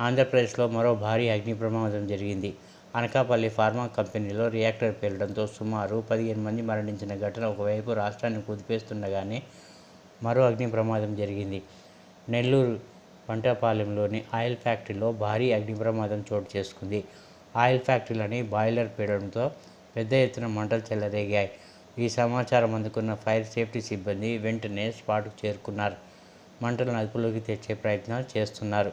ఆంధ్రప్రదేశ్లో మరో భారీ అగ్ని ప్రమాదం జరిగింది. అనకాపల్లి ఫార్మా కంపెనీలో రియాక్టర్ పేలడంతో సుమారు పదిహేను మంది మరణించిన ఘటన ఒకవైపు రాష్ట్రాన్ని కుదిపేస్తుండగానే మరో అగ్ని ప్రమాదం జరిగింది. నెల్లూరు పంటపాలెంలోని ఆయిల్ ఫ్యాక్టరీలో భారీ అగ్ని ప్రమాదం చోటు చేసుకుంది. ఆయిల్ ఫ్యాక్టరీలోని బాయిలర్ పేలడంతో పెద్ద ఎత్తున మంటలు చెలరేగాయి. ఈ సమాచారం అందుకున్న ఫైర్ సేఫ్టీ సిబ్బంది వెంటనే స్పాట్కు చేరుకున్నారు. మంటలను అదుపులోకి తెచ్చే ప్రయత్నాలు చేస్తున్నారు.